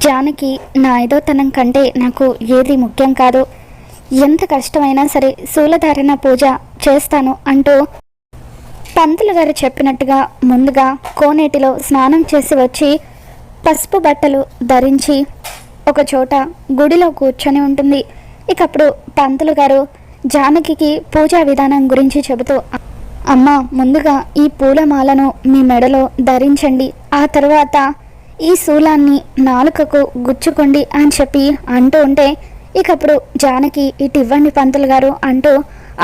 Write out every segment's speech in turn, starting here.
జానకి నా ఐదోతనం కంటే నాకు ఏది ముఖ్యం కాదు. ఎంత కష్టమైనా సరే శూలధారణ పూజ చేస్తాను అంటూ పంతులు గారు చెప్పినట్టుగా ముందుగా కోనేటిలో స్నానం చేసి వచ్చి పసుపు బట్టలు ధరించి ఒక చోట గుడిలో కూర్చొని ఉంటుంది. ఇకప్పుడు పంతులు గారు జానకి పూజా విధానం గురించి చెబుతూ అమ్మ ముందుగా ఈ పూలమాలను మీ మెడలో ధరించండి. ఆ తర్వాత ఈ శూలాన్ని నాలుకకు గుచ్చుకోండి అని చెప్పి అంటూ ఉంటే ఇకప్పుడు జానకి ఇటు ఇవ్వండి పంతులు గారు అంటూ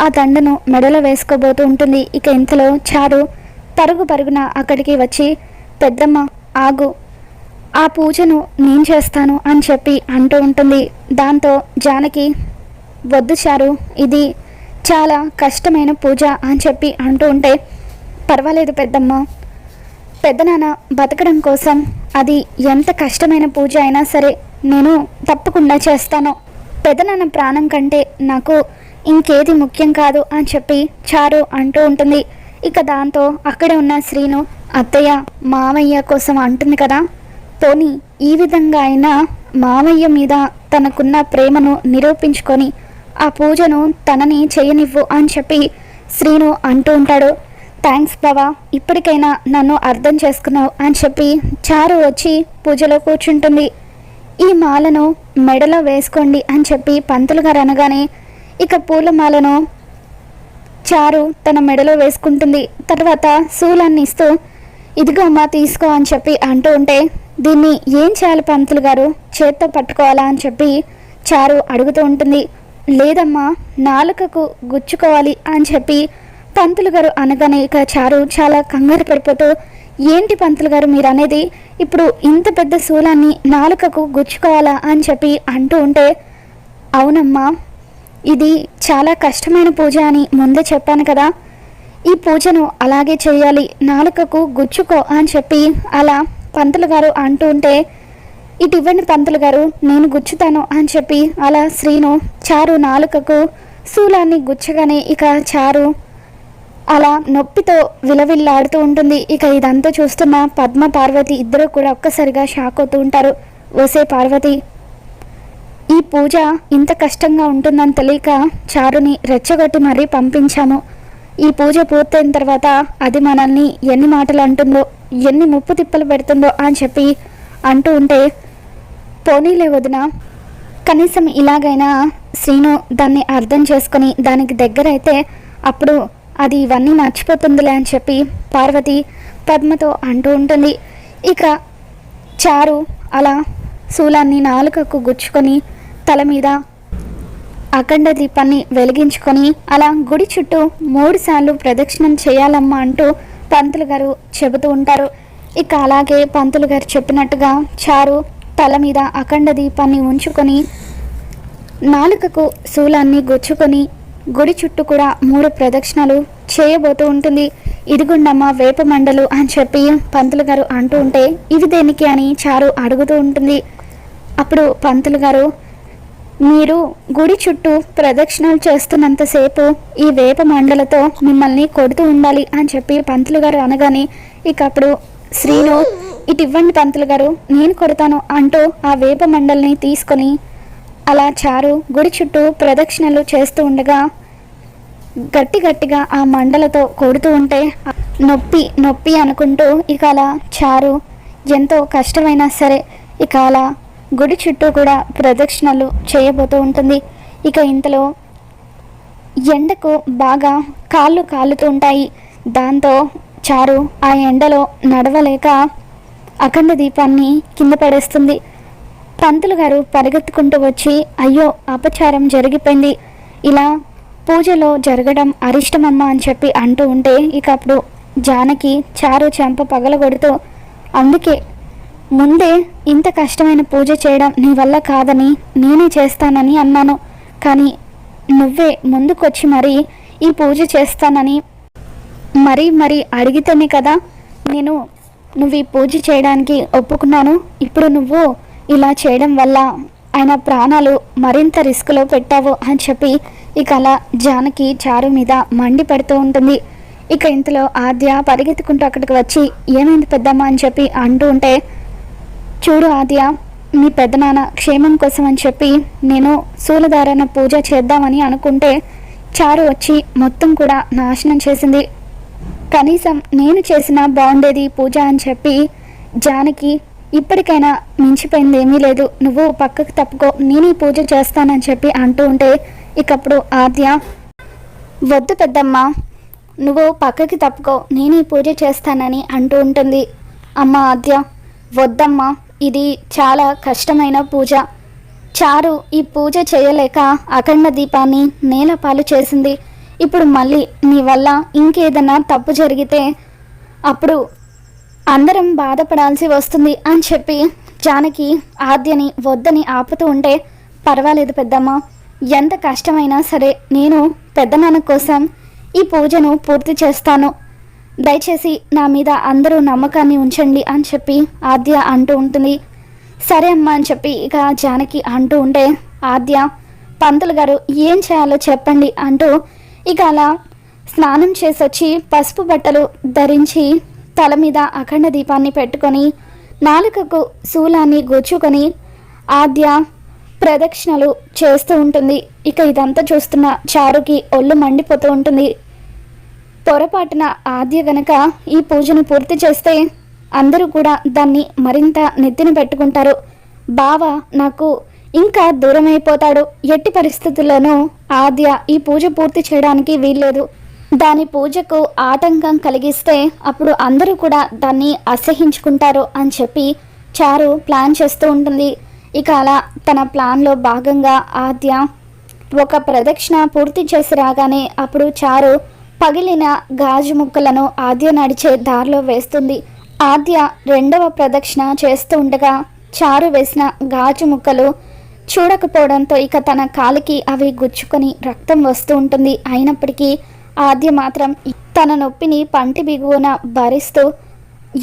ఆ దండను మెడలో వేసుకోబోతూ ఉంటుంది. ఇక ఇంతలో చారు పరుగు పరుగున అక్కడికి వచ్చి పెద్దమ్మ ఆగు. ఆ పూజను నేను చేస్తాను అని చెప్పి అంటూ ఉంటుంది. దాంతో జానకి వద్దు చారు ఇది చాలా కష్టమైన పూజ అని చెప్పి అంటూ ఉంటే పర్వాలేదు పెద్దమ్మ. పెద్దనాన్న బతకడం కోసం అది ఎంత కష్టమైన పూజ అయినా సరే నేను తప్పకుండా చేస్తాను. పెద్దనాన్న ప్రాణం కంటే నాకు ఇంకేది ముఖ్యం కాదు అని చెప్పి చారు అంటూ ఉంటుంది. ఇక దాంతో అక్కడే ఉన్న శ్రీను అత్తయ్య మామయ్య కోసం అంటుంది కదా. పోనీ ఈ విధంగా అయినా మామయ్య మీద తనకున్న ప్రేమను నిరూపించుకొని ఆ పూజను తనని చేయనివ్వు అని చెప్పి శ్రీను అంటూ ఉంటాడు. థ్యాంక్స్ బావా. ఇప్పటికైనా నన్ను అర్థం చేసుకున్నావు అని చెప్పి చారు వచ్చి పూజలో కూర్చుంటుంది. ఈ మాలను మెడలో వేసుకోండి అని చెప్పి పంతులు గారు అనగానే ఇక పూల మాలను చారు తన మెడలో వేసుకుంటుంది. తర్వాత శూలాన్ని ఇస్తూ ఇదిగో అమ్మా తీసుకో అని చెప్పి అంటూ ఉంటే దీన్ని ఏం చేయాలి పంతులు గారు? చేత్తో పట్టుకోవాలా? అని చెప్పి చారు అడుగుతూ ఉంటుంది. లేదమ్మా నాలుకకు గుచ్చుకోవాలి అని చెప్పి పంతులు గారు అనగానే ఇక చారు చాలా కంగారు పడిపోతూ ఏంటి పంతులు గారు మీరు అనేది ఇప్పుడు ఇంత పెద్ద శూలాన్ని నాలుకకు గుచ్చుకోవాలా అని చెప్పి అంటూ ఉంటే అవునమ్మా ఇది చాలా కష్టమైన పూజ అని ముందే చెప్పాను కదా. ఈ పూజను అలాగే చేయాలి నాలుకకు గుచ్చుకో అని చెప్పి అలా పంతులు గారు అంటూ ఉంటే ఇటు ఇవ్వండి పంతులు గారు నేను గుచ్చుతాను అని చెప్పి అలా శ్రీను చారు నాలుకకు శూలాన్ని గుచ్చగానే ఇక చారు అలా నొప్పితో విలవిల్లాడుతూ ఉంటుంది. ఇక ఇదంతా చూస్తున్న పద్మ పార్వతి ఇద్దరు కూడా ఒక్కసారిగా షాక్ అవుతూ ఉంటారు. ఓసే పార్వతి ఈ పూజ ఇంత కష్టంగా ఉంటుందని తెలియక చారుని రెచ్చగొట్టి మరీ పంపించాము ఈ పూజ పూర్తయిన తర్వాత అది మనల్ని ఎన్ని మాటలు అంటుందో ఎన్ని ముప్పు తిప్పలు పెడుతుందో అని చెప్పి అంటూ ఉంటే పోనీలే వదిన. కనీసం ఇలాగైనా శ్రీను దాన్ని అర్థం చేసుకొని దానికి దగ్గర అయితే అప్పుడు అది ఇవన్నీ మర్చిపోతుందిలే అని చెప్పి పార్వతి పద్మతో అంటూ ఉంటుంది. ఇక చారు అలా శూలాన్ని నాలుకకు గుచ్చుకొని తల మీద అఖండ దీపాన్ని వెలిగించుకొని అలా గుడి చుట్టూ మూడుసార్లు ప్రదక్షిణం చేయాలమ్మా అంటూ పంతులు గారు చెబుతూ ఉంటారు. ఇక అలాగే పంతులు గారు చెప్పినట్టుగా చారు తల మీద అఖండ దీపాన్ని ఉంచుకొని నాలుకకు శూలాన్ని గుచ్చుకొని గుడి చుట్టూ కూడా మూడు ప్రదక్షిణలు చేయబోతూ ఉంటుంది. ఇదిగుండమ్మ వేప మండలు అని చెప్పి పంతులు గారు అంటూ ఉంటే ఇవి దేనికి అని చారు అడుగుతూ ఉంటుంది. అప్పుడు పంతులు గారు మీరు గుడి చుట్టూ ప్రదక్షిణలు చేస్తున్నంతసేపు ఈ వేప మండలతో మిమ్మల్ని కొడుతూ ఉండాలి అని చెప్పి పంతులు గారు అనగానే ఇక అప్పుడు శ్రీను ఇటు ఇవ్వండి పంతులు గారు నేను కొడతాను అంటూ ఆ వేప మండలిని తీసుకొని అలా చారు గుడి చుట్టూ ప్రదక్షిణలు చేస్తూ ఉండగా గట్టి గట్టిగా ఆ మండలతో కొడుతూ ఉంటే నొప్పి నొప్పి అనుకుంటూ ఇక అలా చారు ఎంతో కష్టమైనా సరే ఇక అలా గుడి చుట్టూ కూడా ప్రదక్షిణలు చేయబోతూ ఉంటుంది. ఇక ఇంతలో ఎండకు బాగా కాళ్ళు కాలుతూ ఉంటాయి. దాంతో చారు ఆ ఎండలో నడవలేక అఖండ దీపాన్ని కింద పడేస్తుంది. పంతులు గారు పరిగెత్తుకుంటూ వచ్చి అయ్యో అపచారం జరిగిపోయింది. ఇలా పూజలో జరగడం అరిష్టమమ్మ అని చెప్పి అంటూ ఉంటే ఇక అప్పుడు జానకి చారు చెంప పగలగొడుతూ అందుకే ముందే ఇంత కష్టమైన పూజ చేయడం నీ వల్ల కాదని నేనే చేస్తానని అన్నాను. కానీ నువ్వే ముందుకొచ్చి మరీ ఈ పూజ చేస్తానని మరీ మరీ అడిగితేనే కదా నేను నువ్వు ఈ పూజ చేయడానికి ఒప్పుకున్నాను. ఇప్పుడు నువ్వు ఇలా చేయడం వల్ల ఆయన ప్రాణాలు మరింత రిస్క్లో పెట్టావు అని చెప్పి ఇక అలా జానకి చారు మీద మండిపడుతూ ఉంటుంది. ఇక ఇంతలో ఆద్య పరిగెత్తుకుంటూ అక్కడికి వచ్చి ఏమైంది పెద్దమ్మ? అని చెప్పి అంటూ ఉంటే చూడు ఆద్య మీ పెద్దనాన్న క్షేమం కోసం అని చెప్పి నేను శూలధారణ పూజ చేద్దామని అనుకుంటే చారు వచ్చి మొత్తం కూడా నాశనం చేసింది. కనీసం నేను చేసిన బాగుండేది పూజ అని చెప్పి జానకి ఇప్పటికైనా మించిపోయింది ఏమీ లేదు. నువ్వు పక్కకు తప్పుకో. నేను ఈ పూజ చేస్తానని చెప్పి అంటూ ఉంటే ఇకప్పుడు ఆద్య వద్దు పెద్దమ్మ. నువ్వు పక్కకి తప్పుకో. నేను ఈ పూజ చేస్తానని అంటూ ఉంటుంది. అమ్మ ఆద్య వద్దమ్మా. ఇది చాలా కష్టమైన పూజ. చారు ఈ పూజ చేయలేక అఖండ దీపాన్ని నేలపాలు చేసింది. ఇప్పుడు మళ్ళీ నీ వల్ల ఇంకేదన్నా తప్పు జరిగితే అప్పుడు అందరం బాధపడాల్సి వస్తుంది అని చెప్పి జానకి ఆద్యని వద్దని ఆపుతూ ఉంటే పర్వాలేదు పెద్దమ్మ. ఎంత కష్టమైనా సరే నేను పెద్దనాన్న కోసం ఈ పూజను పూర్తి చేస్తాను. దయచేసి నా మీద అందరూ నమ్మకాన్ని ఉంచండి అని చెప్పి ఆద్య అంటూ ఉంటుంది. సరే అమ్మా అని చెప్పి ఇక జానకి అంటూ ఉంటే ఆద్య పంతులు గారు ఏం చేయాలో చెప్పండి అంటూ ఇక అలా స్నానం చేసొచ్చి పసుపు బట్టలు ధరించి తల మీద అఖండ దీపాన్ని పెట్టుకొని నాలుకకు శూలాన్ని గుచ్చుకొని ఆద్య ప్రదక్షిణలు చేస్తూ ఉంటుంది. ఇక ఇదంతా చూస్తున్న చారుకి ఒళ్ళు మండిపోతూ ఉంటుంది. పొరపాటున ఆద్య గనక ఈ పూజను పూర్తి చేస్తే అందరూ కూడా దాన్ని మరింత నెత్తిన పెట్టుకుంటారు. బావ నాకు ఇంకా దూరమైపోతాడు. ఎట్టి పరిస్థితుల్లోనూ ఆద్య ఈ పూజ పూర్తి చేయడానికి వీల్లేదు. దాని పూజకు ఆటంకం కలిగిస్తే అప్పుడు అందరూ కూడా దాన్ని అసహించుకుంటారు అని చెప్పి చారు ప్లాన్ చేస్తూ ఉంటుంది. ఇక అలా తన ప్లాన్లో భాగంగా ఆద్య ఒక ప్రదక్షిణ పూర్తి చేసి రాగానే అప్పుడు చారు పగిలిన గాజు ముక్కలను ఆద్య నడిచే దారిలో వేస్తుంది. ఆద్య రెండవ ప్రదక్షిణ చేస్తూ ఉండగా చారు వేసిన గాజు ముక్కలు చూడకపోవడంతో ఇక తన కాలికి అవి గుచ్చుకొని రక్తం వస్తూ ఉంటుంది. అయినప్పటికీ ఆద్య మాత్రం తన నొప్పిని పంటి బిగువన భరిస్తూ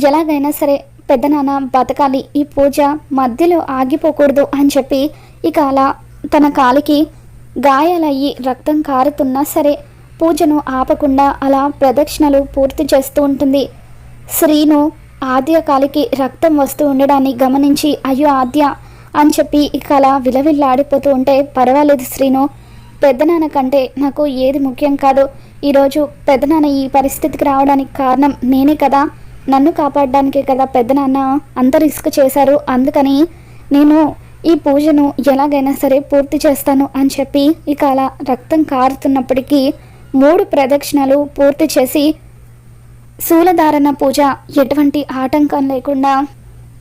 ఎలాగైనా సరే పెద్దనాన్న బతకాలి ఈ పూజ మధ్యలో ఆగిపోకూడదు అని చెప్పి ఇక అలా తన కాలికి గాయాలయ్యి రక్తం కారుతున్నా సరే పూజను ఆపకుండా అలా ప్రదక్షిణలు పూర్తి చేస్తూ ఉంటుంది. శ్రీను ఆద్య కాలికి రక్తం వస్తూ ఉండడాన్ని గమనించి అయ్యో ఆద్య అని చెప్పి ఇక అలా విలవిల్లాడిపోతూ ఉంటే పర్వాలేదు శ్రీను పెద్దనాన్న కంటే నాకు ఏది ముఖ్యం కాదు. ఈరోజు పెద్దనాన్న ఈ పరిస్థితికి రావడానికి కారణం నేనే కదా. నన్ను కాపాడడానికే కదా పెద్దనాన్న అంత రిస్క్ చేశారు. అందుకని నేను ఈ పూజను ఎలాగైనా సరే పూర్తి చేస్తాను అని చెప్పి ఇక అలా రక్తం కారుతున్నప్పటికీ మూడు ప్రదక్షిణలు పూర్తి చేసి శూలధారణ పూజ ఎటువంటి ఆటంకం లేకుండా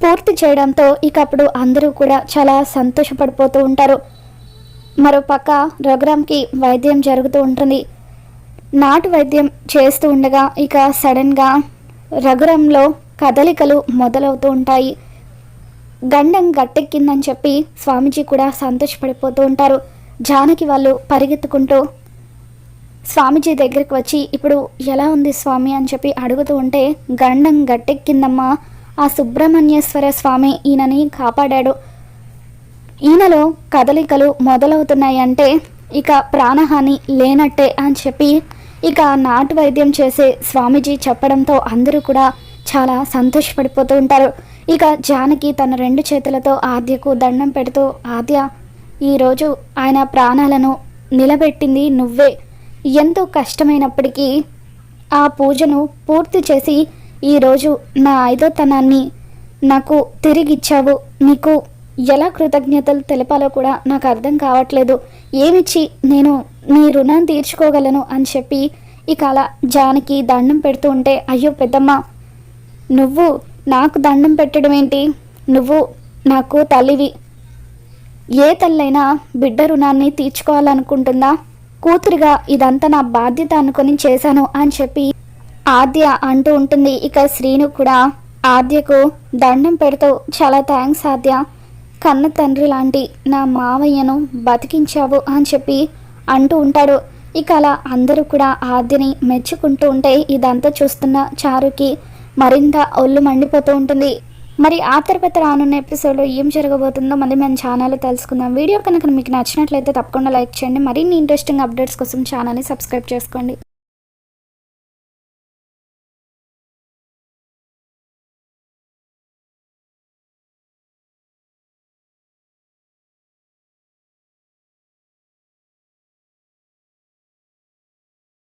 పూర్తి చేయడంతో ఇక అప్పుడు అందరూ కూడా చాలా సంతోషపడిపోతూ ఉంటారు. మరోపక్క రఘురామ్కి వైద్యం జరుగుతూ ఉంటుంది. నాటు వైద్యం చేస్తూ ఉండగా ఇక సడన్గా రఘురంలో కదలికలు మొదలవుతూ ఉంటాయి. గండం గట్టెక్కిందని చెప్పి స్వామీజీ కూడా సంతోషపడిపోతూ ఉంటారు. జానకి వాళ్ళు పరిగెత్తుకుంటూ స్వామీజీ దగ్గరికి వచ్చి ఇప్పుడు ఎలా ఉంది స్వామి? అని చెప్పి అడుగుతూ ఉంటే గండం గట్టెక్కిందమ్మా. ఆ సుబ్రహ్మణ్యేశ్వర స్వామి ఈయనని కాపాడాడు. ఈయనలో కదలికలు మొదలవుతున్నాయి అంటే ఇక ప్రాణహాని లేనట్టే అని చెప్పి ఇక నాటు వైద్యం చేసే స్వామీజీ చెప్పడంతో అందరూ కూడా చాలా సంతోషపడిపోతూ ఉంటారు. ఇక జానకి తన రెండు చేతులతో ఆద్యకు దండం పెడుతూ ఆద్య ఈరోజు ఆయన ప్రాణాలను నిలబెట్టింది నువ్వే. ఎంతో కష్టమైనప్పటికీ ఆ పూజను పూర్తి చేసి ఈరోజు నా ఐదోతనాన్ని నాకు తిరిగిచ్చావు. నీకు ఎలా కృతజ్ఞతలు తెలపాలో కూడా నాకు అర్థం కావట్లేదు. ఏమిచ్చి నేను మీ రుణం తీర్చుకోగలను అని చెప్పి ఇక అలా జానకి దండం పెడుతూ ఉంటే అయ్యో పెద్దమ్మ నువ్వు నాకు దండం పెట్టడం ఏంటి? నువ్వు నాకు తల్లివి. ఏ తల్లైనా బిడ్డ రుణాన్ని తీర్చుకోవాలనుకుంటుందా? కూతురిగా ఇదంతా నా బాధ్యత అనుకుని చేశాను అని చెప్పి ఆద్య అంటూ ఉంటుంది. ఇక శ్రీను కూడా ఆద్యకు దండం పెడుతూ చాలా థ్యాంక్స్ ఆద్య. కన్న తండ్రి లాంటి నా మావయ్యను బతికించావు అని చెప్పి అంటూ ఉంటాడు. ఇక అలా అందరూ కూడా ఆద్యని మెచ్చుకుంటూ ఉంటే ఇదంతా చూస్తున్న చారుకి మరింత ఒళ్ళు మండిపోతూ ఉంటుంది. మరి ఆ తర్వాత రానున్న ఎపిసోడ్లో ఏం జరగబోతుందో మళ్ళీ మన ఛానల్లో తెలుసుకుందాం. వీడియో కనుక మీకు నచ్చినట్లయితే తప్పకుండా లైక్ చేయండి. మరిన్ని ఇంట్రెస్టింగ్ అప్డేట్స్ కోసం ఛానల్ని సబ్స్క్రైబ్ చేసుకోండి.